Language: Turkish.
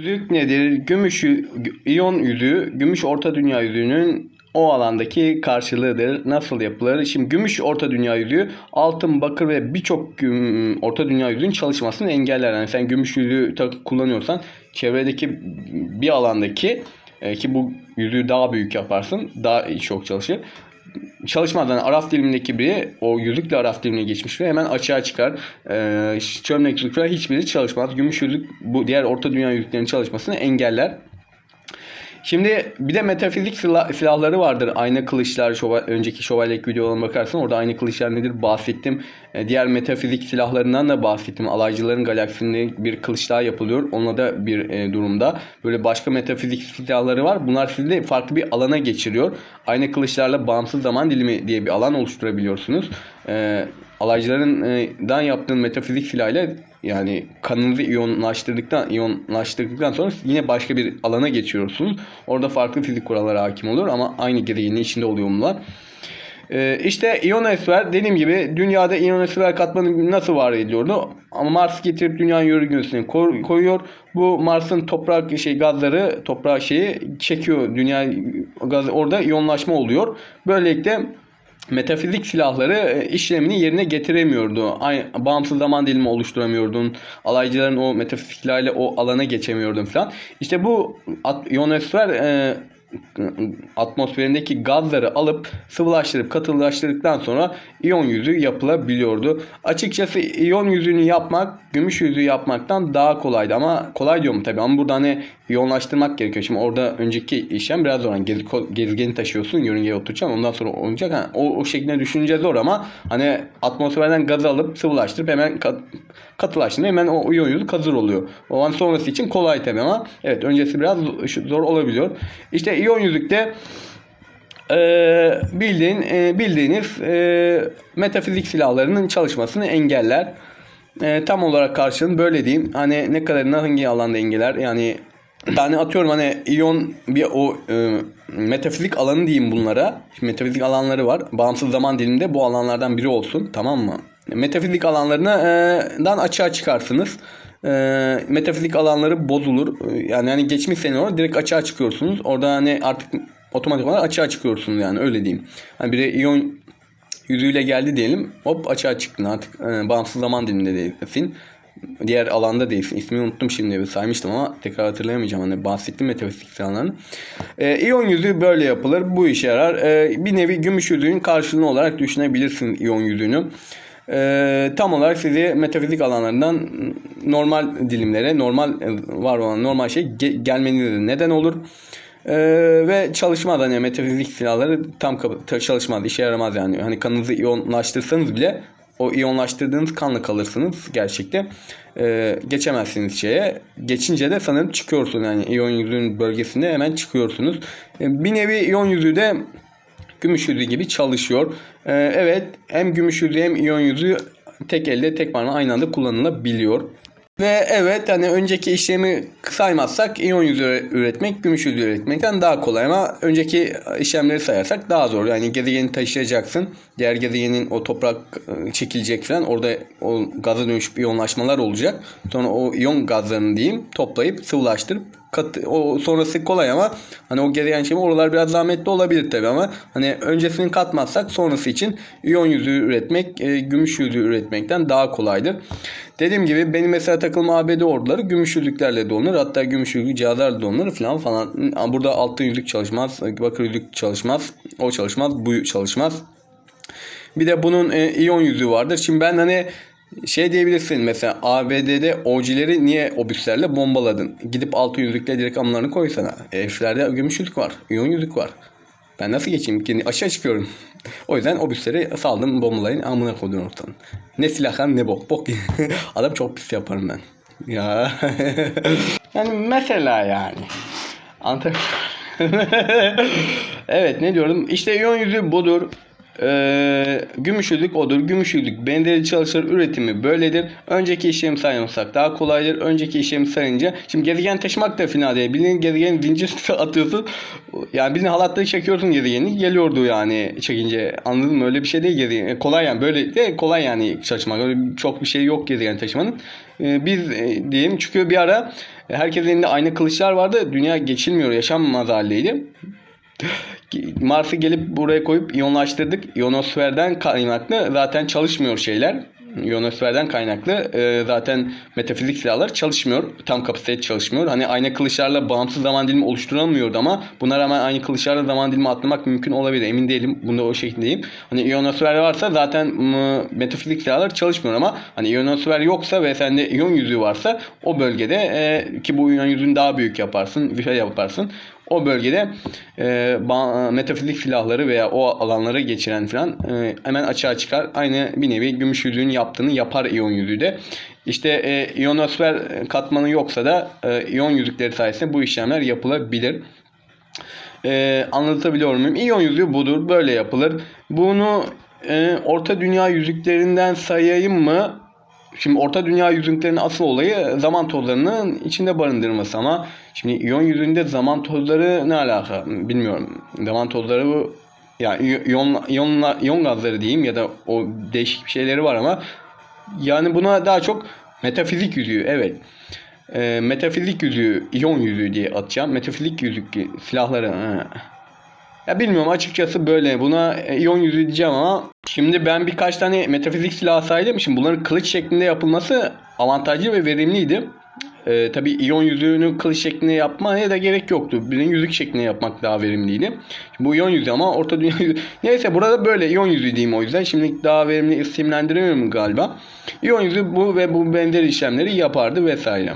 Yüzük nedir? Gümüş iyon yüzüğü, gümüş orta dünya yüzüğünün o alandaki karşılığıdır. Nasıl yapılır? Şimdi gümüş orta dünya yüzüğü altın, bakır ve birçok orta dünya yüzüğün çalışmasını engeller. Yani sen gümüş yüzüğü kullanıyorsan çevredeki bir alandaki e, ki bu yüzüğü daha büyük yaparsın. Daha çok çalışır çalışmadan Araf dilimindeki biri o yüzükle Araf dilimine geçmiş ve hemen açığa çıkar. Ee, çömlek yüzükler hiçbiri çalışmaz. Gümüş yüzük bu diğer orta dünya yüzüklerinin çalışmasını engeller. Şimdi bir de metafizik silah- silahları vardır. Ayna kılıçlar, şova, önceki şövalyelik videolarına bakarsan orada ayna kılıçlar nedir bahsettim. Ee, diğer metafizik silahlarından da bahsettim. Alaycıların galaksisinde bir kılıç daha yapılıyor. Onunla da bir e, durumda. Böyle başka metafizik silahları var. Bunlar sizi de farklı bir alana geçiriyor. Ayna kılıçlarla bağımsız zaman dilimi diye bir alan oluşturabiliyorsunuz. Ee, alaycılarından yaptığın metafizik silahıyla yani kanınızı iyonlaştırdıktan iyonlaştırdıktan sonra yine başka bir alana geçiyorsunuz. Orada farklı fizik kuralları hakim olur ama aynı gezegenin içinde oluyor bunlar. Ee, işte iyonosfer dediğim gibi dünyada iyonosfer katmanı nasıl var ediliyordu? Ama Mars getirip dünyanın yörüngesine ko- koyuyor. Bu Mars'ın toprak şey gazları toprağı şeyi çekiyor. Dünya gaz orada iyonlaşma oluyor. Böylelikle metafizik silahları e, işlemini yerine getiremiyordu. Aynı, bağımsız zaman dilimi oluşturamıyordun. Alaycıların o metafizik silahıyla o alana geçemiyordun falan. İşte bu ionosfer e, atmosferindeki gazları alıp sıvılaştırıp katılaştırdıktan sonra iyon yüzüğü yapılabiliyordu. Açıkçası iyon yüzüğünü yapmak gümüş yüzüğü yapmaktan daha kolaydı ama kolay diyorum tabii ama burada hani iyonlaştırmak gerekiyor. Şimdi orada önceki işlem biraz zor. Hani gez- gezegeni taşıyorsun yörüngeye oturacaksın ondan sonra olacak. Yani o, o şekilde düşünce zor ama hani atmosferden gazı alıp sıvılaştırıp hemen kat, katılaştırınca hemen o yüzüğü hazır oluyor. O an sonrası için kolay tabii ama evet öncesi biraz zor olabiliyor. İşte iyon yüzükte e, bildiğin e, bildiğiniz e, metafizik silahlarının çalışmasını engeller. E, tam olarak karşılığını böyle diyeyim. Hani ne kadar hangi alanda engeller? Yani yani atıyorum hani iyon bir o e, metafizik alanı diyeyim bunlara. Metafizik alanları var. Bağımsız zaman diliminde bu alanlardan biri olsun. Tamam mı? Metafizik alanlarından açığa çıkarsınız. E, metafizik alanları bozulur. Yani hani geçmiş senaryo direkt açığa çıkıyorsunuz. Orada hani artık otomatik olarak açığa çıkıyorsunuz yani öyle diyeyim. Hani biri iyon yüzüyle geldi diyelim. Hop açığa çıktın artık e, bağımsız zaman diliminde değilsin. Diğer alanda değilsin. İsmini unuttum şimdi bir saymıştım ama tekrar hatırlayamayacağım. Hani bahsettim metafizik silahlarını. E, iyon yüzüğü böyle yapılır. Bu işe yarar. E, bir nevi gümüş yüzüğün karşılığı olarak düşünebilirsin iyon yüzüğünü. E, tam olarak sizi metafizik alanlarından normal dilimlere, normal e, var olan normal şey ge- gelmenize neden olur. Ee, ve çalışmaz hani metafizik silahları tam çalışmaz işe yaramaz yani. Hani kanınızı iyonlaştırsanız bile o iyonlaştırdığınız kanla kalırsınız gerçekte. Ee, geçemezsiniz şeye. Geçince de sanırım çıkıyorsun yani. İyon yüzüğün bölgesinde hemen çıkıyorsunuz. Ee, bir nevi iyon yüzüğü de gümüş yüzüğü gibi çalışıyor Ee, evet hem gümüş yüzüğü hem iyon yüzüğü tek elde tek parmağı aynı anda kullanılabiliyor ve evet hani önceki işlemi saymazsak iyon yüzüğü üretmek gümüş yüzüğü üretmekten daha kolay ama önceki işlemleri sayarsak daha zor. Yani gezegeni taşıyacaksın. Diğer gezegenin o toprak e, çekilecek falan. Orada o gaza dönüşüp iyonlaşmalar olacak. Sonra o iyon gazlarını diyeyim toplayıp sıvılaştırıp kat, o sonrası kolay ama hani o gezegen şey oralar biraz zahmetli olabilir tabi ama hani öncesini katmazsak sonrası için iyon yüzüğü üretmek e, gümüş yüzüğü üretmekten daha kolaydır. Dediğim gibi benim mesela takılma ABD orduları gümüş yüzüklerle donur. Hatta gümüş yüzük cihazlarla donur falan falan. Burada altın yüzük çalışmaz. Bakır yüzük çalışmaz. O çalışmaz. Bu çalışmaz. Bir de bunun e, iyon yüzüğü vardır. Şimdi ben hani şey diyebilirsin mesela ABD'de OG'leri niye obüslerle bombaladın? Gidip altın yüzükle direkt amlarını koysana. E, Heriflerde gümüş yüzük var. iyon yüzük var. Ben nasıl geçeyim? Kendi aşağı çıkıyorum. o yüzden obüsleri saldım bombalayın amına koydum ortadan. Ne silahlar ne bok. Bok. Adam çok pis yaparım ben. Ya. yani mesela yani. Anlatabiliyor Evet ne diyorum? İşte iyon yüzüğü budur. Ee, gümüş yüzük odur. Gümüş yüzük benzeri çalışır üretimi böyledir. Önceki işlemi sayarsak daha kolaydır. Önceki işlemi sayınca şimdi gezegen taşımak da fena değil. Bildiğin gezegenin zincir atıyorsun. Yani bildiğin halatları çekiyorsun gezegeni. Geliyordu yani çekince. Anladın mı? Öyle bir şey değil gezegen. E, kolay yani. Böyle de kolay yani taşımak. Öyle çok bir şey yok gezegen taşımanın. Ee, biz e, diyeyim çünkü bir ara herkesin elinde aynı kılıçlar vardı. Dünya geçilmiyor. Yaşanmaz haldeydi. Mars'ı gelip buraya koyup iyonlaştırdık. İyonosferden kaynaklı zaten çalışmıyor şeyler. İyonosferden kaynaklı e, zaten metafizik silahlar çalışmıyor. Tam kapasite çalışmıyor. Hani aynı kılıçlarla bağımsız zaman dilimi oluşturamıyordu ama buna rağmen aynı kılıçlarla zaman dilimi atlamak mümkün olabilir. Emin değilim. Bunda o şekildeyim. Hani iyonosfer varsa zaten metafizik silahlar çalışmıyor ama hani iyonosfer yoksa ve sende iyon yüzüğü varsa o bölgede e, ki bu iyon yüzüğünü daha büyük yaparsın. Bir şey yaparsın o bölgede e, metafizik silahları veya o alanlara geçiren falan e, hemen açığa çıkar. Aynı bir nevi gümüş yüzüğün yaptığını yapar iyon yüzüğü de. İşte e, iyonosfer katmanı yoksa da e, iyon yüzükleri sayesinde bu işlemler yapılabilir. E, anlatabiliyor muyum? İyon yüzüğü budur. Böyle yapılır. Bunu e, orta dünya yüzüklerinden sayayım mı? Şimdi Orta Dünya yüzüklerinin asıl olayı zaman tozlarının içinde barındırması ama şimdi iyon yüzüğünde zaman tozları ne alaka bilmiyorum. Zaman tozları bu yani iyon, iyonla, iyon gazları diyeyim ya da o değişik bir şeyleri var ama yani buna daha çok metafizik yüzüğü evet. E, metafizik yüzüğü, iyon yüzüğü diye atacağım. Metafizik yüzük silahları. Ha. Ya bilmiyorum açıkçası böyle. Buna e, iyon yüzüğü diyeceğim ama şimdi ben birkaç tane metafizik silah saydım. Şimdi bunların kılıç şeklinde yapılması avantajlı ve verimliydi. Ee, tabii iyon yüzüğünü kılıç şeklinde yapmaya da gerek yoktu. Birinin yüzük şeklinde yapmak daha verimliydi. Şimdi bu iyon yüzüğü ama orta dünya yüzüğü. Neyse burada böyle iyon yüzüğü diyeyim o yüzden. Şimdi daha verimli isimlendiremiyorum galiba. İyon yüzüğü bu ve bu benzer işlemleri yapardı vesaire.